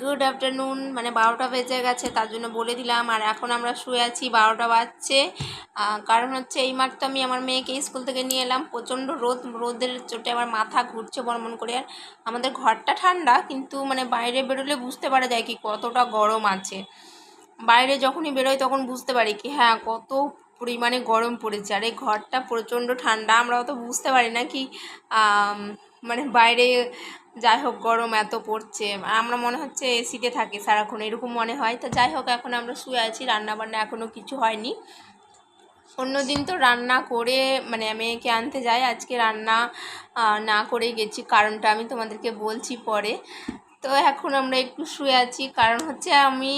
Good afternoon মানে বারোটা বেজে গেছে, তার জন্য বলে দিলাম, আর এখন আমরা শুয়ে আছি, বারোটা বাজছে। কারণ হচ্ছে এই এইমাত্র আমি আমার মেয়েকে স্কুল থেকে নিয়ে এলাম, প্রচণ্ড রোদ, রোদের চোটে আমার মাথা ঘুরছে বর্মন করে, আর আমাদের ঘরটা ঠান্ডা, কিন্তু মানে বাইরে বেরোলে বুঝতে পারা যায় কি কতটা গরম আছে। বাইরে যখনই বেরোই তখন বুঝতে পারি কি হ্যাঁ কত পরিমাণে গরম পড়েছে, আর এই ঘরটা প্রচণ্ড ঠান্ডা, আমরা অত বুঝতে পারি না কি মানে বাইরে যাই হোক গরম এত পড়ছে আমরা মনে হচ্ছে এসিতে থাকি সারাক্ষণ, এরকম মনে হয়। তো যাই হোক, এখন আমরা শুয়ে আছি রান্না বান্না এখনও কিছু হয়নি। অন্যদিন তো রান্না করে মানে মেয়েকে আনতে যাই, আজকে রান্না না করে গেছি, কারণটা আমি তোমাদেরকে বলছি পরে। তো এখন আমরা একটু শুয়ে আছি, কারণ হচ্ছে আমি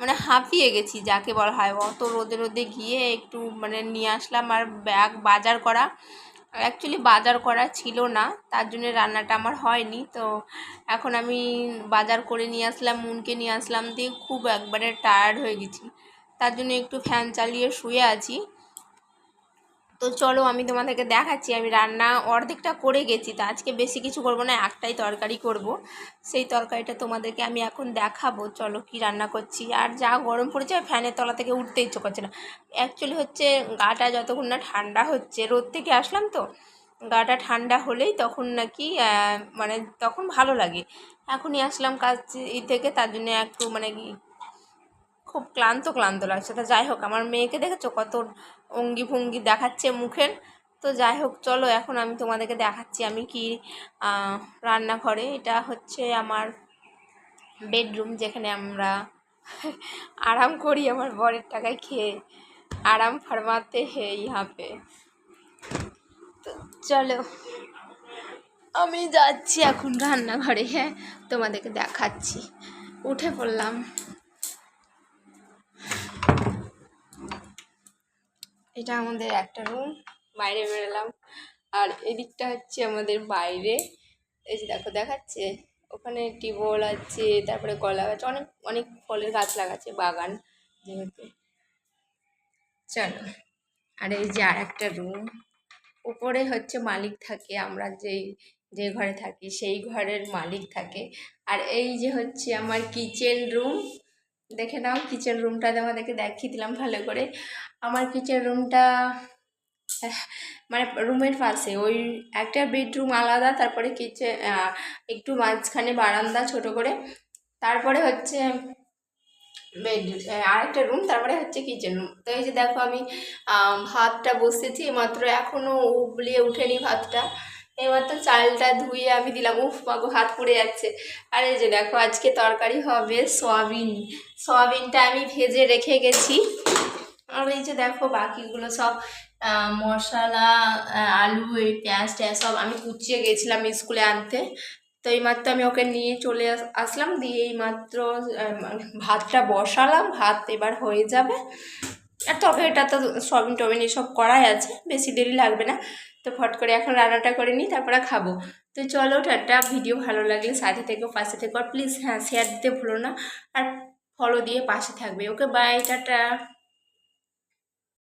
মানে হাঁপিয়ে গেছি, যাকে বলা হয়। অত রোদে রোদে গিয়ে একটু মানে নিয়ে আসলাম, আর ব্যাগ বাজার করা। অ্যাকচুয়ালি বাজার করা ছিল না, তার জন্য রান্নাটা আমার হয়নি। তো এখন আমি বাজার করে নিয়ে আসলাম, মুনকে নিয়ে আসলাম, দিয়ে খুব একবারে টায়ার্ড হয়ে গেছি। তার জন্য একটু ফ্যান চালিয়ে শুয়ে আছি। তো চলো আমি তোমাদেরকে দেখাচ্ছি, আমি রান্না অর্ধেকটা করে গেছি, তো আজকে বেশি কিছু করব না, একটাই তরকারি করব। সেই তরকারিটা তোমাদেরকে আমি এখন দেখাবো, চলো কি রান্না করছি। আর যা গরম পড়েছে ফ্যানের তলা থেকে উঠতে ইচ্ছে করছে না। অ্যাকচুয়ালি হচ্ছে গাটা যতক্ষণ না ঠান্ডা হচ্ছে, রোদ থেকে আসলাম তো, গাটা ঠান্ডা হলেই তখন নাকি মানে তখন ভালো লাগে। এখনই আসলাম কাজ থেকে, তার জন্য একটু মানে খুব ক্লান্ত ক্লান্ত লাগছে। তা যাই হোক, আমার মেয়েকে দেখেছ? কত অঙ্গি ভঙ্গি দেখাচ্ছে মুখের। তো যাই হোক, চলো এখন আমি তোমাদেরকে দেখাচ্ছি আমি কি রান্নাঘরে। এটা হচ্ছে আমার বেডরুম যেখানে আমরা আরাম করি আমার বরের টাকায় খেয়ে। আরাম ফারমাতে হে ইহা পে তো চলো, আমি যাচ্ছি এখন রান্নাঘরে। হ্যাঁ তোমাদেরকে দেখাচ্ছি। উঠে পড়লাম। এটা আমাদের একটা রুম বাইরে বেরোলাম। আর এদিকটা হচ্ছে আমাদের বাইরে। এই যে দেখো, দেখাচ্ছে? ওখানে টিউবওয়েল আছে, তারপরে কলা গাছ, অনেক অনেক ফলের গাছ লাগাচ্ছে বাগান যেহেতু। চলো, আর এই যে আর একটা রুম উপরে হচ্ছে মালিক থাকে, আমরা যেই, যে ঘরে থাকি সেই ঘরের মালিক থাকে। আর এই যে হচ্ছে আমার কিচেন রুম দেখে নাও, কিচেন রুমটা তোমাদেরকে দেখিয়ে দিলাম ভালো করে। আমার কিচেন রুমটা মানে রুমের পাশে, ওই একটা বেডরুম আলাদা, তারপরে কিচেন একটু মাঝখানে বারান্দা ছোট করে। তারপরে হচ্ছে বেড আরেকটা রুম, তারপরে হচ্ছে কিচেন রুম। তো এই যে দেখো আমি ভাতটা বসেছি, মাত্র এখনও উবলিয়ে উঠেনি ভাতটা এইমাত্র চালটা ধুয়ে আমি দিলাম। উফ মাগো হাত পুড়ে যাচ্ছে। আর এই যে দেখো আজকে তরকারি হবে সয়াবিন। সয়াবিনটা আমি ভেজে রেখে গেছি। আর এই যে দেখো বাকিগুলো সব মশলা আলু এই পেঁয়াজ টেয়াজ সব আমি কুচিয়ে গেছিলাম স্কুলে আনতে। তো এইমাত্র আমি ওকে নিয়ে চলে আস- আসলাম। দিয়ে এইমাত্র আহ, মানে ভাতটা বসালাম। ভাত এবার হয়ে যাবে। আর তরকারিটা তো সবিন টবিন এসব করাই আছে, বেশি দেরি লাগবে না। তো ফট করে এখন রান্নাটা করে নিই, তারপরে খাব। তো চলো, টাটা। ভিডিও ভালো লাগলে সাথে থেকো, পাশে থেকো। প্লিজ হ্যাঁ শেয়ার দিতে ভুলো না। আর ফলো দিয়ে পাশে থাকবে। Okay bye tata.